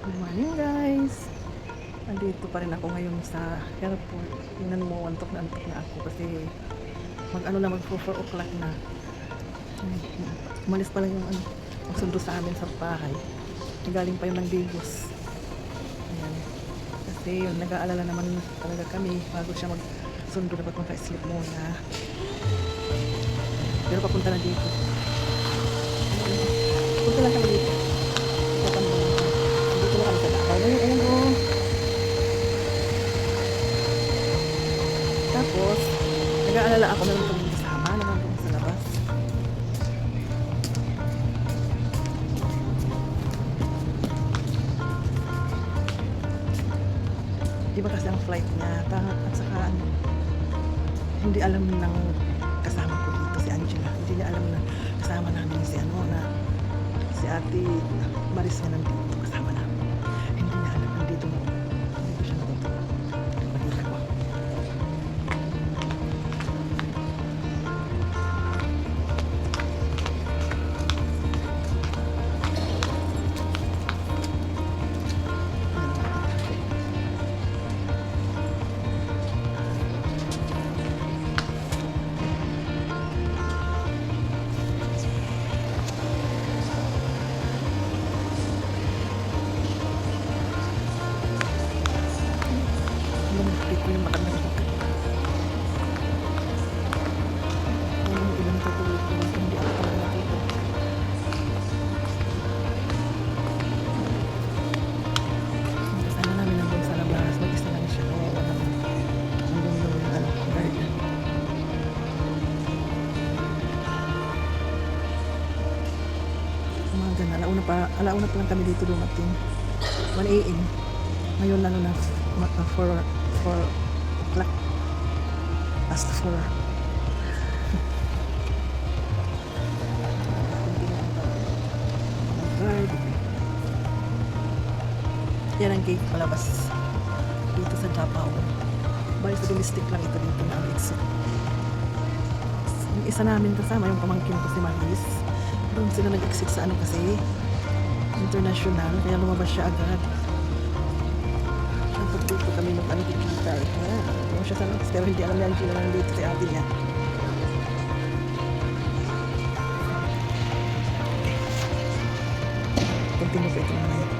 Good morning guys! Andito pa rin ako ngayon sa airport. Tingnan mo, antok na antok na ako kasi mag ano na mag 4 o'clock na. Ay, Umalis pa lang yung ano, magsundo sa amin sa bahay. Galing pa yung ng Digos. Ayan. Kasi yun, nag-aalala naman talaga kami bago siya magsundo dapat maka-sleep muna. Pero papunta na dito. Punta lang kami dito. Ayun, oh. Tapos, nag-aalala ako meron kami kasama naman doon sa labas. Iba kasi ang flight niya. At saka, ano, hindi alam ng kasama ko dito, si Angela. Hindi niya alam na kasama namin si ano na si ate Maris nga nandito alauna pa, lang kami dito dumating. 1 a.m. Ngayon ano na, ma- uh, 4, 4 o'clock. Past 4. Guard. Yan ang gate palabas dito sa Davao. Bali sa domestic lang ito dito na exit. Yung isa namin kasama, yung pamangkin ko si Maris. Doon sila nag-exit sa ano kasi international, kaya lumabas siya agad. Dapat dito kami mag-ano kikita eh. Ano siya sa labas, pero hindi alam ni Angela na nandito si ate niya. Continue pa ito na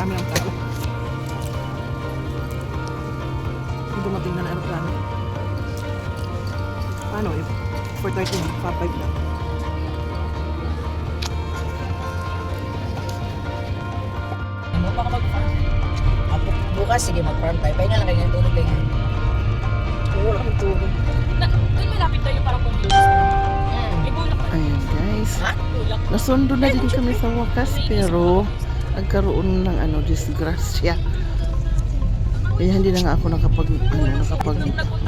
marami ang tao. Yung dumating na na aeroplano. Paano if 4.30 na, 5 na. Ano pa ka mag-farm? Bu- bukas, sige mag-farm tayo. Pahinga lang kayo ng tulog kayo. Wala akong tulog. Doon malapit tayo para mo. Hmm. Ayan guys. Nasundo na din kami sa wakas pero nagkaroon ng ano disgrasya. Kaya hindi na nga ako nakapag ano, nakapag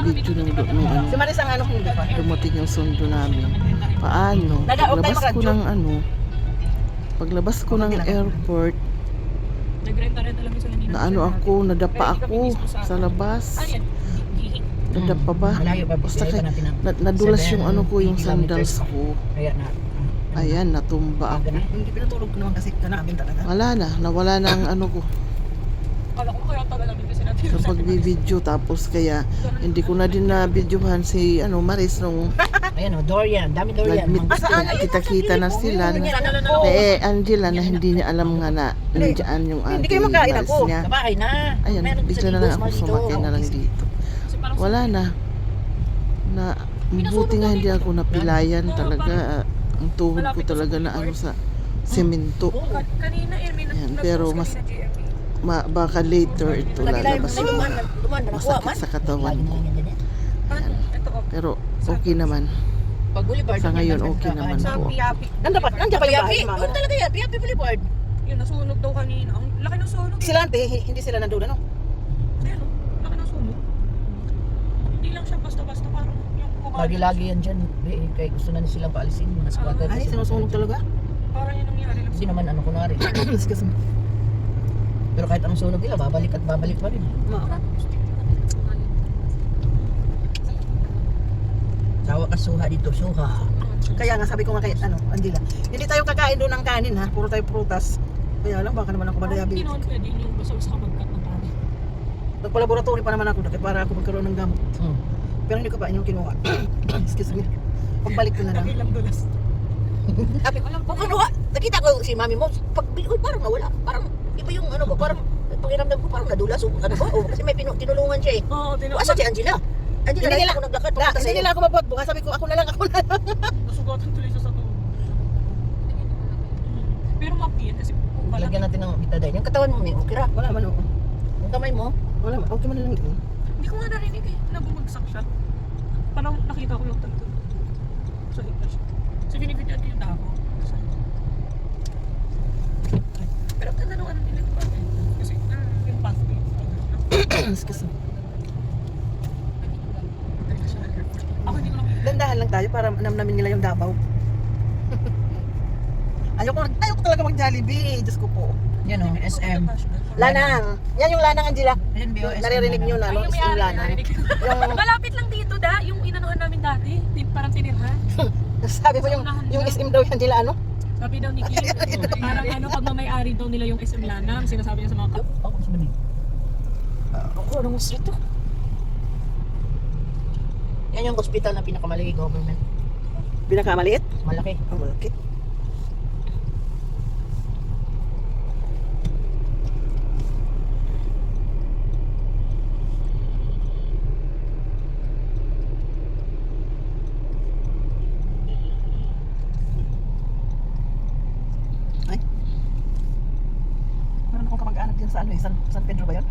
video ng do nung ano Si Maris ang ano kung hindi pa. dumating yung sundo namin. Paano? Paglabas ko ng ano paglabas ko ng airport na ano ako, nadapa ako sa labas. Ano. Nadapa ba? Basta kay- nadulas yung ano ko, yung sandals ko. Kaya na. Ayan, natumba ako. Hindi pinatulog ko naman kasi ka namin talaga. Wala na, nawala na ang ano ko. Kala ko kaya namin kasi natin. sa pagbibideo tapos kaya hindi ko na din na videohan si ano Maris nung Ayan o, Dorian. Dami Dorian. kita-kita na sila na, eh Angela na hindi niya alam nga na nandiyan yung Hindi ate kayo makain ako. niya Sa bahay na. ayan bigla na lang ako sumakay na lang dito wala na na buti nga hindi ako napilayan talaga ah, ang tuhod ko talaga na ano sa semento. Kanina, eh, Ayan, pero mas- ma- baka later ito mo lalabas nakuha masakit man. sa katawan Lagi ko. na lang yan ganyan. Ano? Ito oh. Pero okay naman. Sa yun ngayon, yung okay naman po. Nandiyan pa, nandiyan pa yung bahay mama. doon talaga yan, Piapi Boulevard. Yung nasunog daw kanina. Ang laki ng sunog. Sila ante, hi- hindi sila nandun ano? Ayun, oh. laki ng sunog. Hindi lang siya basta-basta parang yung. Lagi-lagi yan dyan. Eh, kaya gusto na silang paalisin, mga squatter. Ay, sinusunog talaga? Parang yun nangyari lang. Kasi naman, ano kunwari. Excuse me. Pero kahit anong sunog nila, babalik at babalik pa rin. Ma- Sawa ka suha dito, suha. Kaya nga sabi ko nga kay ano, Angela, hindi tayo kakain doon ng kanin ha, puro tayo prutas. Kaya lang baka naman ako Hindi madiabetes. naman pwede yung basta-basta ka mag-cut ng kanin. Nagpa-laboratory pa naman ako dati para ako magkaroon ng gamot. Hmm. Pero hindi ko pa inyong kinuha. Excuse me. Pagbalik ko na lang. Nakilang dulas. Sabi ko, kung ano ha, nakita ko si mami mo, pag uy, parang nawala. Parang, iba yung ano ba, parang, pakiramdam ko parang nadulas. O, ano ba? O, kasi may pinu- tinulungan siya eh. Oo, tinu- Asa si Angela? Angela, Hindi nila- ako naglakad. Na, hindi nila ako bukas. Sabi ko, ako na lang, ako na lang. Nasugatan tuloy siya sa tuhod. Pero mapi yan kasi balat. Lagyan natin ng bitadine. Yung katawan mo, may ukira. Wala man oo. Yung kamay mo, Wala man. Okay man lang din. Hindi ko nga narinig eh. Nabumagsak siya. Parang nakita ko yung talaga. Sa hita siya. So binibigyan ko yung dako. Pero ano nila yung bagay. Kasi ah, yung pathway. Excuse me. Ako hindi ko. Dandahan lang tayo para namnamin nila yung Davao. ayoko, ayoko talaga mag-Jollibee. Diyos ko po. yan o, SM. Lanang. Yan yung Lanang, Angela. Naririnig nyo na, no? yung Lanang. Malapit lang dito da, yung inanuhan namin dati. Tin- Parang tinirhan. sabi mo yung, yung SM daw yan nila, ano? Sabi daw ni Kim, parang ano, pag mamay-ari daw nila yung SM Lanam, sinasabi niya sa mga kap. Ako, sa mani. Ako, anong street to? Yan yung hospital na pinakamalaki government. Pinakamaliit? Malaki. Ang malaki. Ay. Meron akong kamag-anak din sa ano eh, San, San Pedro ba yun?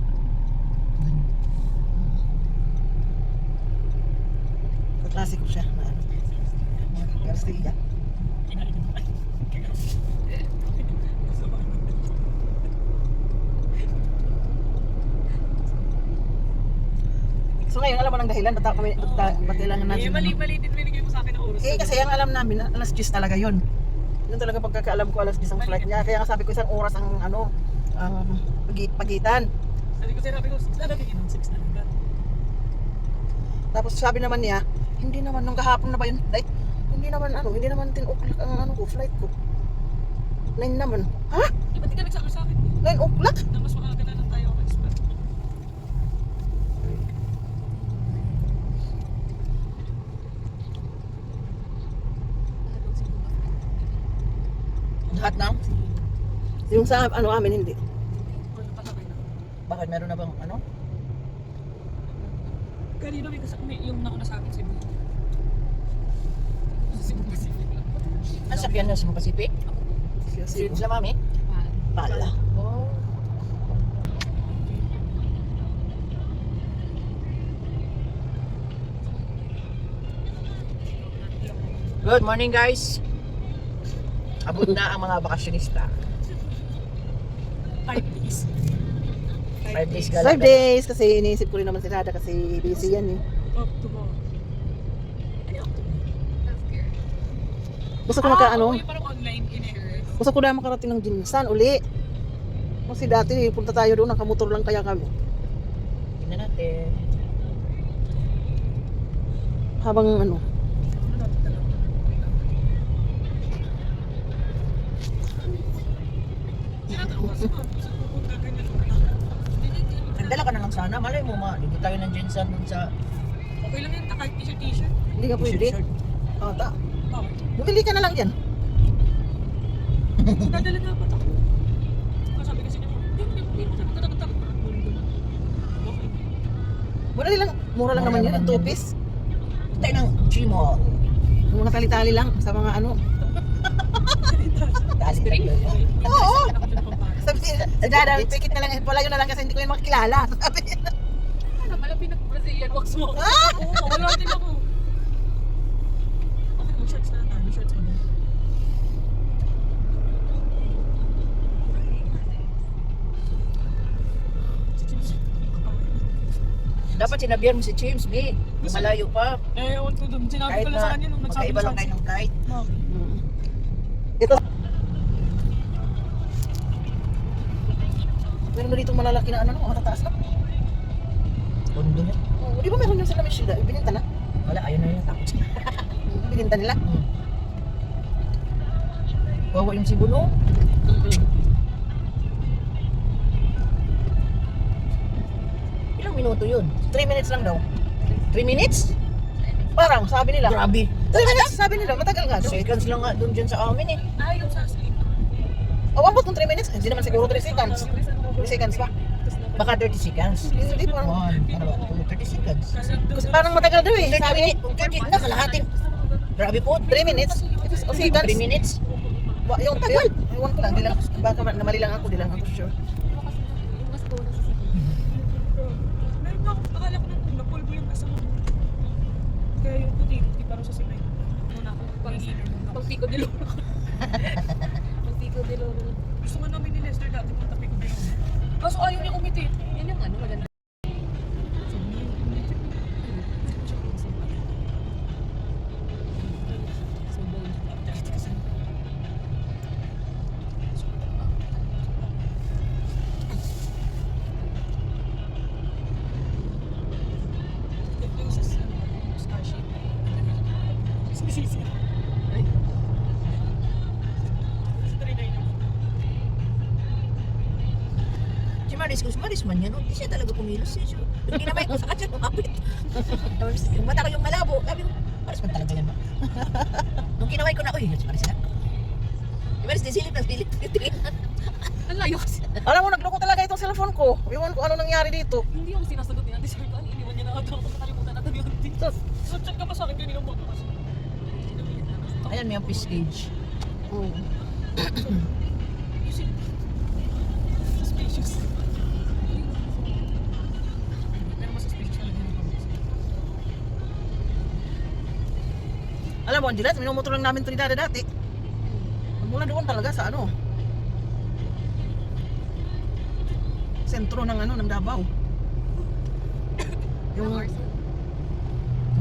Kaklase ko siya na ano. Garcia. So ngayon, alam mo ng dahilan, ba't kami, ba't, ba't kailangan natin? Eh, mali-mali din binigay mo sa akin ng oras. Eh, kasi ang alam namin, alas 10 talaga yun. Yun talaga pagkakaalam ko, alas 10 ang flight niya. Kaya nga sabi ko, isang oras ang, ano, ang pagi- pagitan. Sabi ko, sinabi ko, lalagay ng 6 na agad. Tapos sabi naman niya, hindi naman, nung kahapon na ba yun, like, hindi naman, ano, hindi naman 10 o'clock ang, ano ko, flight ko. 9 naman. Ha? Eh, ba't ka nagsabi sa akin? 9 o'clock? Na mas maaga na lang tayo ako expect. Lahat na? Yung sa, ano, amin, hindi. Bakit meron na bang ano? Kanina may, kas- may yung nauna sa akin Cebu. Cebu Pacific lang. Ang sakyan na sa Pacific? Kasi, Sila mami? pala. Oh. Good morning guys. Abot na ang mga bakasyonista. Five days. Five days. 5 days, kasi iniisip ko rin naman si Rada kasi busy yan eh. Ano tomorrow? Gusto ko maka, Ah, ano, oo, yung parang online in-air. gusto ko na makarating ng Jinsan uli. Kasi dati, punta tayo doon, nakamotor lang kaya kami. Tingnan natin. Habang ano, Tinatawa sa sa pupunta ka niya. Nagdala ka na lang sana. Malay mo ma. Hindi tayo ng Jensen dun sa Okay lang yan, kahit t-shirt, t-shirt. hindi ka pwede. shirt. Oh, ta. Bakit? Bumili ka na lang dyan. Dadala dapat ako. Ah, sabi kasi niya, hindi, hindi, hindi. Okay. Mura lang, mura lang naman yun, ang two yun. piece. Tayo ng Gmall. Mga tali-tali lang sa mga ano. Tayo. Oo. Si Dada, pikit na lang, palayo na lang kasi hindi ko yun makikilala. Sabi niya. Ano, malapit na Brazilian wax mo. Ah! Oo, wala din ako. Okay, mag-shorts na tayo. Shorts mo. Si James, Dapat sinabihan mo si James, B. Malayo pa. Eh, ewan ko dun. Sinabi Kahit ko lang sa na kanya nung nagsabi magkaiba na lang kayo ng. Bakit? Ito. Meron na dito malalaki na ano, no, matataas na. Kondo niya. Oh, di ba meron yung sa Michelle? Ibininta na. Wala, ayaw na yun. Takot siya. Ibininta nila. Hmm. Wawa yung sibuno. Ilang minuto yun? 3 minutes lang daw. 3 minutes? Parang, sabi nila. Grabe. 3 minutes, sabi nila. Matagal nga daw. Seconds lang nga doon dyan sa amin eh. Ayaw sa sleep. Oh, abot ng 3 minutes. Hindi naman siguro 3 seconds. 3 seconds pa. Baka 30 seconds. Hindi ano ba? 30 seconds. Kasi parang matagal daw eh. 30 Sabi, minutes. Kung 30 na, kalahating. Grabe po. 3 minutes. O 3 seconds. minutes. Wa- Yung tagal. Ewan ko lang. Di lang. Baka ma- namali lang ako. Di lang ako sure. Meron ako, akala ko nung una, pulbo yung kasama ko. Kaya yung puti-puti parang sa simay. Muna ako, pang Pang Pico de Loro. Pang Pico de Loro. Gusto nga namin ni Lester dati punta de Loro. Kaso ayaw niya umiti. Yan yung ano, maganda. Si Maris, di silip na silip. Ang layo kasi. Alam mo, nagloko talaga itong cellphone ko. Ewan ko ano nangyari dito. Hindi ako sinasagot ni Auntie Sarko. Ano, iniwan niya na ako. Nakalimutan natin yung Auntie. So, chat ka pa sa akin kanina mo. Ayan, may ang fish cage. Oh. Suspicious. Pero mas suspicious talaga yung comments. Alam mo, Angela, minumotor lang namin ito ni Dada dati. Mula doon talaga sa ano. Sentro ng ano, ng Davao. Yung,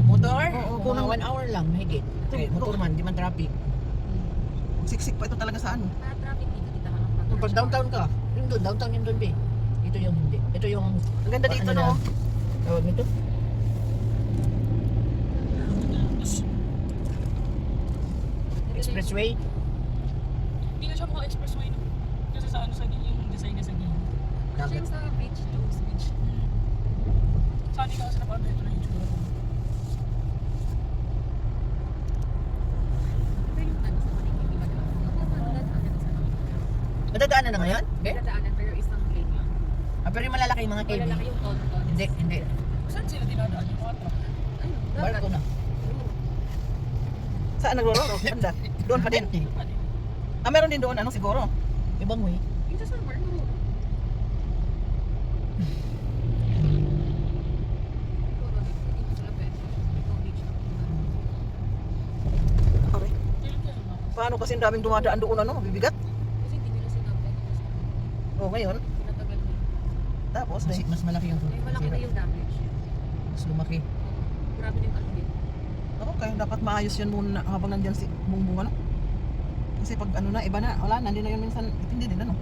Motor? Oo, Kung kunang- one hour lang, mahigit. Okay, motor man, di man traffic. siksik pa ito talaga sa ano. Kung pag downtown ka, yung doon, downtown yung doon, be. Ito yung hindi. Ito yung, Ang ganda dito, Ano no? tawag nito? Expressway. Siya mga expressway no? Kasi sa ano sa yung design niya sa gilid. Dagat. sa beach, Jones Beach. Saan ka kasi na parang ito na yung tsura. Ano sa sa mga. Madadaanan na ngayon? Be? Dadaanan pero isang lane lang. Ah, pero yung malalaki yung mga KB. Malalaki yung tonton. Hindi, hindi. Saan sila dinadaan yung mga truck? Ayun, Barko na. Saan naglororo? Banda. Doon pa din. Hindi. Ah, meron din doon, ano siguro. Ibang way. Yung sa summer, no? Dito. Okay. Paano kasi ang daming dumadaan doon, ano? Mabibigat. Kasi hindi nila sinabi. Oh, ngayon. Nila. Tapos, Mas, mas malaki yung Eh, malaki na yung damage. Mas lumaki. Grabe din din. ako, kaya dapat maayos yan muna habang nandyan si Bungbong, ano? Kasi pag ano na, iba na, wala, nandun na yun minsan, hindi din, ano?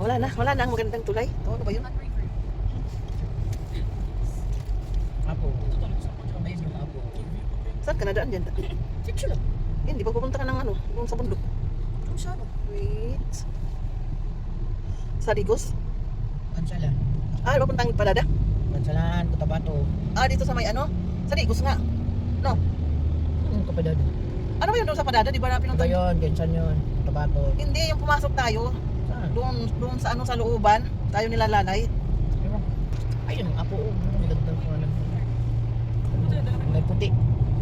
Wala na, wala na ang magandang tulay. Oh, ano ba yun? Apo. Ito. Saan ka nadaan dyan? Sitso lang. Hindi, pag pupunta ka ng ano, sa bundok. Ano siya? Wait. Sa Digos? Kansalan. Ah, papuntang Palada? Kansalan, Cotabato. Ah, dito sa may ano? Sa Digos nga. No. Ano ka? Ano ba yun doon sa Palada? Di ba na pinunta? yun, Gensan yun. Cotabato. Hindi, yung pumasok tayo. Saan? Doon, doon sa ano sa looban. Tayo nilalalay. Ayun, ang apo. Oh, magandang pangalan. May puti.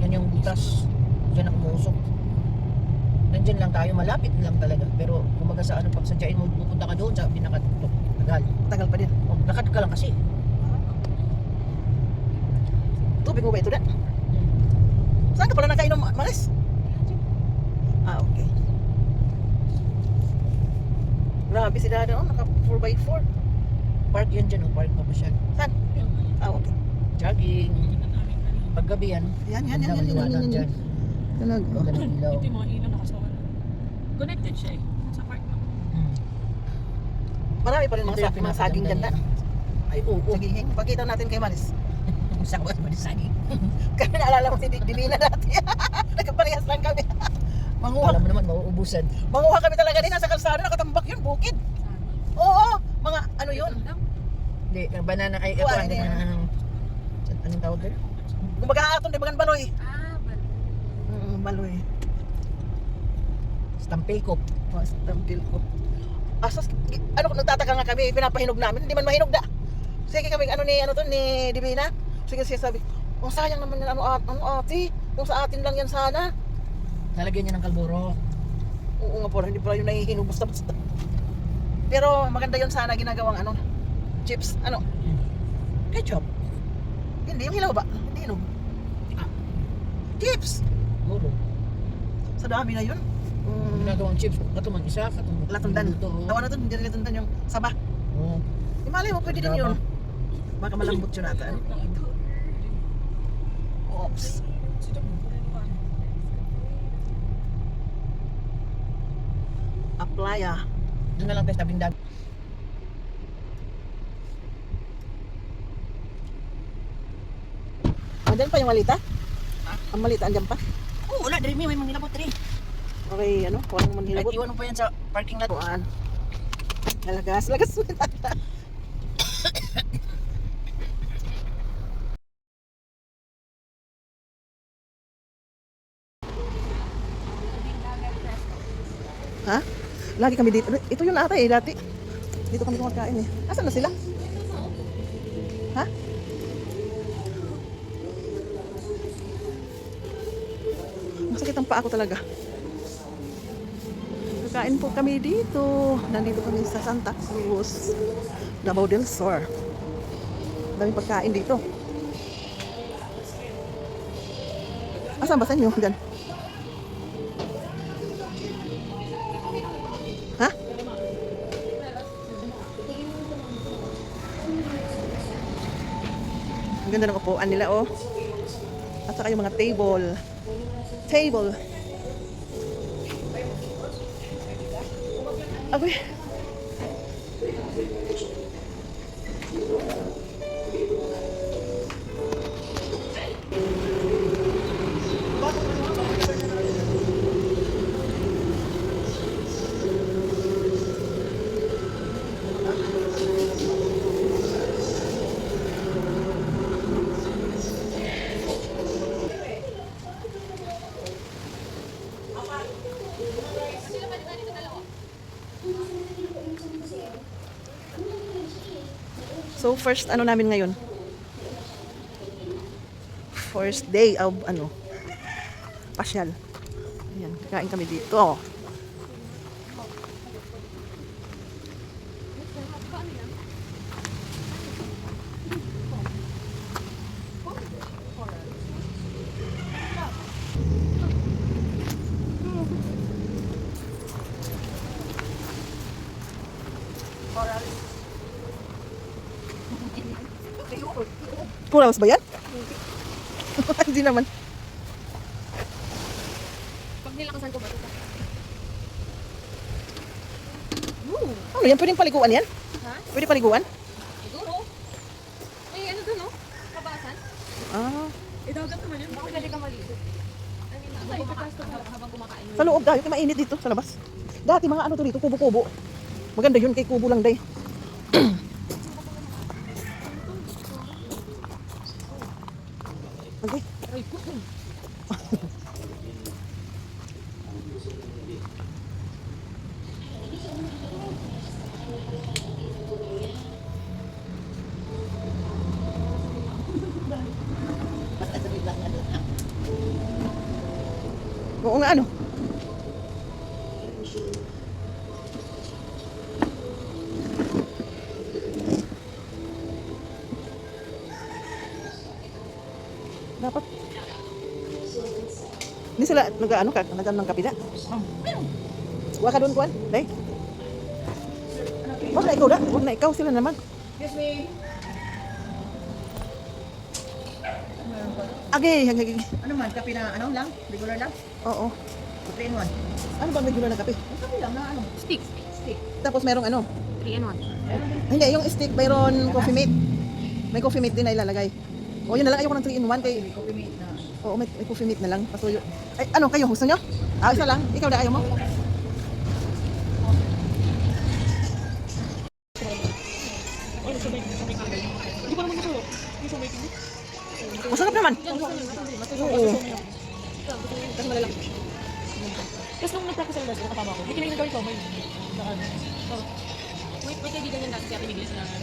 Yan yung butas. Diyan ang umusok. Nandyan lang tayo, malapit lang talaga. Pero kumaga sa ano, pag sadyain mo, pupunta ka doon sa pinakatuktok. Tagal. Tagal pa din. Oh, lakad ka lang kasi. Tubig mo ba ito na? Saan ka pala nakainom, Maris? Ah, okay. Grabe si Dada, oh, naka 4x4. Park yan dyan, oh, park pa siya. Saan? Ah, okay. Jogging. Paggabi yan. Yan, yan, yan, yan, yan, yan, maliwanag yan, yan. dyan. Talag, oh. Ganda ng ilaw. Ito yung mga ilaw nakasawa na. Connected siya eh. Sa park lang. Hmm. Marami pa rin mga, sa, mga saging pinakaganda ganda. Ay, oo, oo. Sige, hing. Pakita natin kay Maris. Ang sawas mo ni saging. Kami naalala ko si Di- Divina dati. Nagkaparehas lang kami. Manguha, Alam mo naman, mauubusan. manguha kami talaga din. Nasa kalsada, nakatambak yun, bukid. Oo, mga ano yun. Hindi, banana ay, ito, ano, ano, anong tawag doon? Kumbaga aton, di ba gan baloy? Ah, bal. Mm, baloy. Stampil ko. Oh, stampil ko. Asas, ano kung nagtataka nga kami, pinapahinog namin, hindi man mahinog da. Sige kami, ano ni, ano to, ni Divina. Sige siya sabi, oh sayang naman yan, ano, at, ano ate, kung sa atin lang yan sana. Lalagyan niya ng kalburo. Oo nga po, hindi pala yung nahihinog basta-basta. Pero maganda yun sana ginagawang ano, chips, ano, Ketchup. hindi, yung hilaw ba? Hindi hinog. Ah. Chips! Siguro. Sa dami na yun. Mm, Ginagawang chips. Katumang isa, katumang latundan. Oh. Tawa na to, hindi na latundan yung saba. Oo. Di malay mo, pwede din yun. Baka malambot yun. Ano? Oops. Apply ah. Doon na lang tayo sa tabing dagat. Andyan pa yung malita? Ang malita andyan pa? Oo, wala. Dari may mga nilabot rin. Okay, ano? Walang manhilabot. Nag-iwan mo pa yan sa parking lot. Kuan. Lagas, lagas mo Ha? Lagi kami dito. Ito yun ata eh, dati. Dito kami kumakain eh. Asan na sila? Ha? Masakit ang paa ko talaga. Kakain po kami dito. Nandito kami sa Santa Cruz, Davao del Sur. Daming pagkain dito. Asan ba sa inyo? Diyan. Ha? Ang ganda ng upuan nila, oh. At saka yung mga table. Table. 啊，对 So first ano namin ngayon? First day of ano? Pasyal. Ayan, kakain kami dito. Corals ba yan? Hindi naman. Pag nilakasan ko ba ito? Ano yan? Pwedeng paliguan yan? Ha? Pwede paliguan? Siguro. Ay, ano doon, no? Kabasan? Ah. Eh, dagat naman yun. Baka pwede ka maligo. Sa loob dahil mainit dito sa labas. Dati mga ano to dito, kubo-kubo. Maganda yun kay kubo lang day. Sila nag-ano ka, nag ng kapila. Huwag ka doon, Kuan. Day. Huwag na ikaw da. Huwag na ikaw. Sila naman. Excuse me. Agay, agay, agay. Ano man, kape na ano lang? Regular lang? Oo. Three in one. Ano ba regular na kape? Kape lang na ano? Stick. Stick. Tapos merong ano? 3 and 1. Hindi, yung stick mayroon coffee mate. May coffee mate din na ilalagay. O yun na lang, ayoko ng 3 in 1 kay... Coffee mate na. Oo, may, may coffee mate na lang. Pasuyo. Ay, ano kayo? Gusto nyo? Ah, isa lang. Ikaw na ayaw mo? Hindi ko masarap. Sa naman. Oo. Tapos nung nag-practice sa lesson, nakatama ako. May kinain na gawin ko, may. Oh, May, kaibigan yan dati si Ate Miglis na si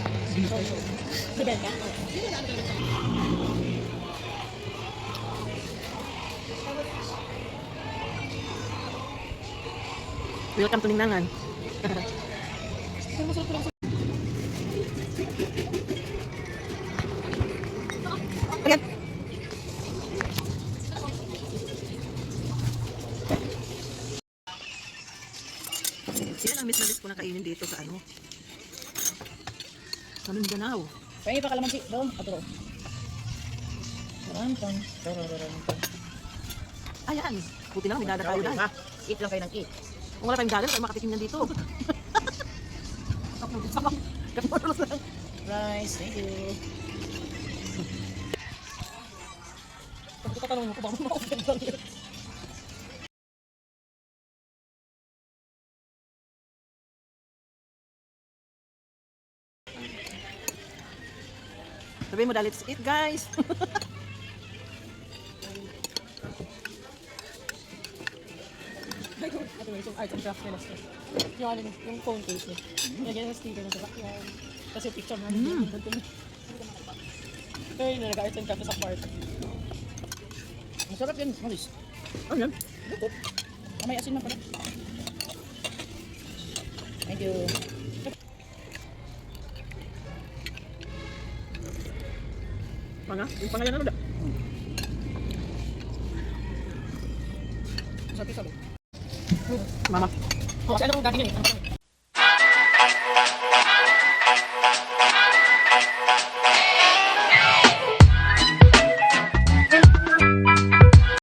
Welcome to lang sa Ayan. Yan ang miss na miss ko na kainin dito sa ano. Sa Mindanao. Pwede pa kalamansi. Doon. Atro. Rantan. Rantan. Ayan. Buti lang, may dada tayo na. Eat lang kayo ng eat. Kung wala tayong dada, tayo makatikim yan dito. Kapulos lang. Rice. Thank you. Pag tatanungin mo ko, baka ma-offend lang yun. Sabihin mo dahil let's eat guys. Ito yung art and craft nila. sir. Yung ano, yung phone case niya. Lagyan ng sticker sa sakyan. Tapos yung picture namin. Mm. Yung nag-art and craft sa part. Masarap yan. Malis. Ano yan? Lukot. Ah, May asin na pala. You. Panga? Yung panga yan ano da? Sabi sabi. Mama. Oh,